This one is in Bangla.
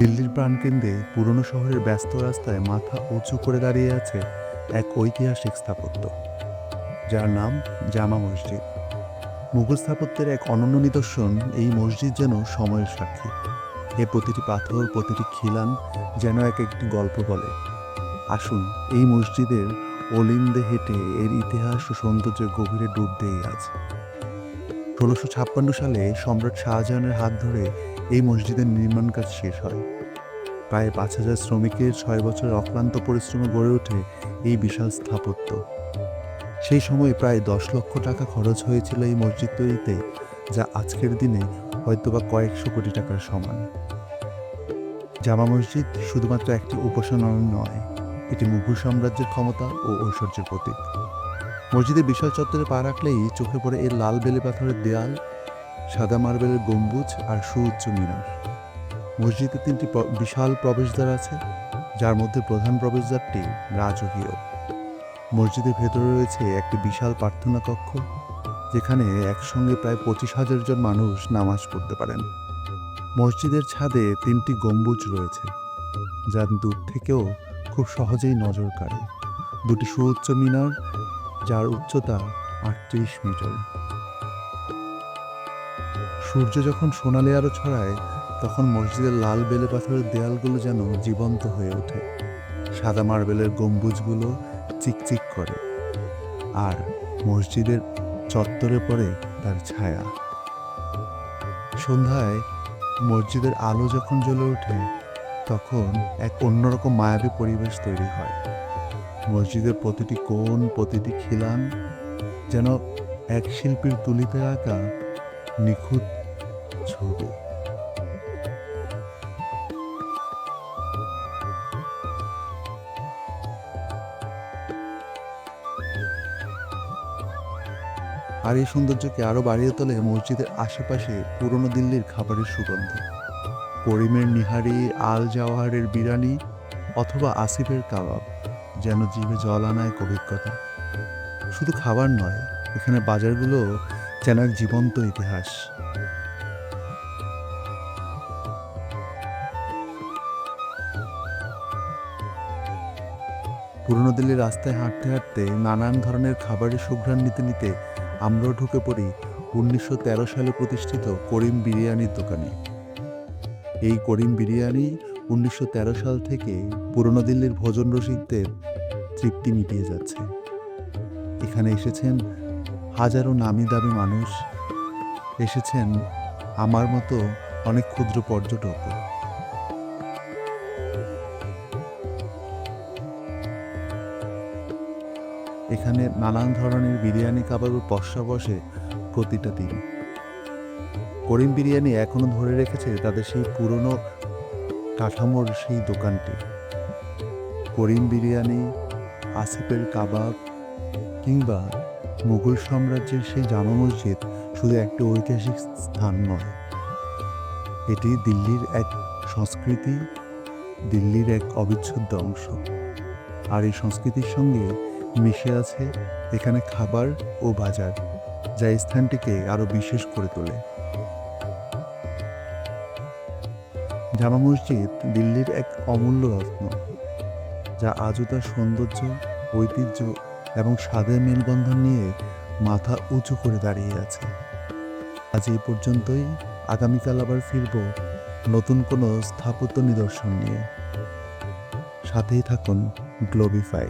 দিল্লির প্রাণকেন্দ্রে পুরনো শহরের ব্যস্ত রাস্তায় মাথা উঁচু করে দাঁড়িয়ে আছে এক ঐতিহাসিক স্থাপত্য, যার নাম জামা মসজিদ। মুঘল স্থাপত্যের এক অনন্য নিদর্শন এই মসজিদ যেন সময়ের সাক্ষী। এ প্রতিটি পাথর, প্রতিটি খিলান যেন এক একটি গল্প বলে। আসুন এই মসজিদের অলিন্দে হেঁটে এর ইতিহাস ও সৌন্দর্যের গভীরে ডুব দিয়ে আছে ষোলোশো ছাপ্পান্ন সালে সম্রাট শাহজাহানের হাত ধরে এই মসজিদের নির্মাণ কাজ শেষ হয়। প্রায় পাঁচ হাজার শ্রমিকের ছয় বছরের অক্লান্ত পরিশ্রমে গড়ে ওঠে এই বিশাল স্থাপত্য। সেই সময় প্রায় দশ লক্ষ টাকা খরচ হয়েছিল এই মসজিদ তৈরিতে, যা আজকের দিনে হয়তোবা কয়েকশো কোটি টাকার সমান। জামা মসজিদ শুধুমাত্র একটি উপাসনালয় নয়, এটি মুঘল সাম্রাজ্যের ক্ষমতা ও ঐশ্বর্যের প্রতীক। মসজিদের বিশাল চত্বরে পা রাখলেই চোখে পড়ে এর লাল বেলে পাথরের দেয়াল, সাদা মার্বেলের গম্বুজ আর সুউচ্চ মিনার। মসজিদে তিনটি বিশাল প্রবেশদ্বার আছে, যার মধ্যে প্রধান প্রবেশদ্বারটি রাজকীয়। মসজিদের ভেতরে রয়েছে একটি বিশাল প্রার্থনা কক্ষ, যেখানে একসঙ্গে প্রায় পঁচিশ হাজার জন মানুষ নামাজ পড়তে পারেন। মসজিদের ছাদে তিনটি গম্বুজ রয়েছে যা দূর থেকেও খুব সহজেই নজর কাড়ে। দুটি সুউচ্চ মিনার যার উচ্চতা আটত্রিশ মিটার। সূর্য যখন সোনালি আলো ছড়ায়, তখন মসজিদের লাল বেলে পাথরের দেয়ালগুলো যেন জীবন্ত হয়ে ওঠে। সাদা মার্বেলের গম্বুজগুলো চিকচিক করে। আর মসজিদের চত্বরে পড়ে তার ছায়া। সন্ধ্যায় মসজিদের আলো যখন জ্বলে ওঠে, তখন এক অন্যরকম মায়াবী পরিবেশ তৈরি হয়। মসজিদের প্রতিটি কোণ, প্রতিটি খিলান যেন এক শিল্পীর তুলিতে আঁকা নিখুঁত ছবি। আর এই সৌন্দর্যকে আরও বাড়িয়ে তোলে মসজিদের আশেপাশে পুরনো দিল্লির খাবারের সুগন্ধ। করিমের নিহারি আল জাওয়াহারের বিরানি অথবা আসিফের কাবাব। যেন জিভে জল আনায় অভিজ্ঞতা। শুধু খাবার নয়, এখানে বাজারগুলো যেন এক জীবন্ত ইতিহাস। পুরনো দিল্লির রাস্তায় হাঁটতে হাঁটতে নানান ধরনের খাবারের সুঘ্রাণ নিতে নিতে আমরাও ঢুকে পড়ি উনিশশো তেরো সালে প্রতিষ্ঠিত করিম বিরিয়ানির দোকানে। এই করিম বিরিয়ানি উনিশশো তেরো সাল থেকে পুরনো দিল্লির ভোজন রসিকদের তৃপ্তি মিটিয়ে যাচ্ছে। এখানে এসেছেন হাজারো নামি দামি মানুষ, এসেছেন আমার মতো অনেক ক্ষুদ্র পর্যটক। এখানে নানান ধরনের বিরিয়ানি কাবাবের পশা বসে প্রতিটা দিন। করিম বিরিয়ানি এখনও ধরে রেখেছে তাদের সেই পুরনো কাঠামোর সেই দোকানটি। করিম বিরিয়ানি, আসিফের কাবাব কিংবা মুঘল সাম্রাজ্যের সেই জামা মসজিদ শুধু একটি ঐতিহাসিক স্থান নয়। এটি দিল্লির এক সংস্কৃতি, দিল্লির এক অবিচ্ছেদ্য অংশ। আর এই সংস্কৃতির সঙ্গে মিশে আছে এখানে খাবার ও বাজার, যা স্থানটিকে আরও বিশেষ করে তোলে। জামা মসজিদ দিল্লির এক অমূল্য রত্ন, যা আজও তার সৌন্দর্য, ঐতিহ্য এবং স্বাদের মেলবন্ধন নিয়ে মাথা উঁচু করে দাঁড়িয়ে আছে। আজ এই পর্যন্তই। আগামীকাল আবার ফিরব নতুন কোনো স্থাপত্য নিদর্শন নিয়ে। সাথেই থাকুন গ্লোবিফাই।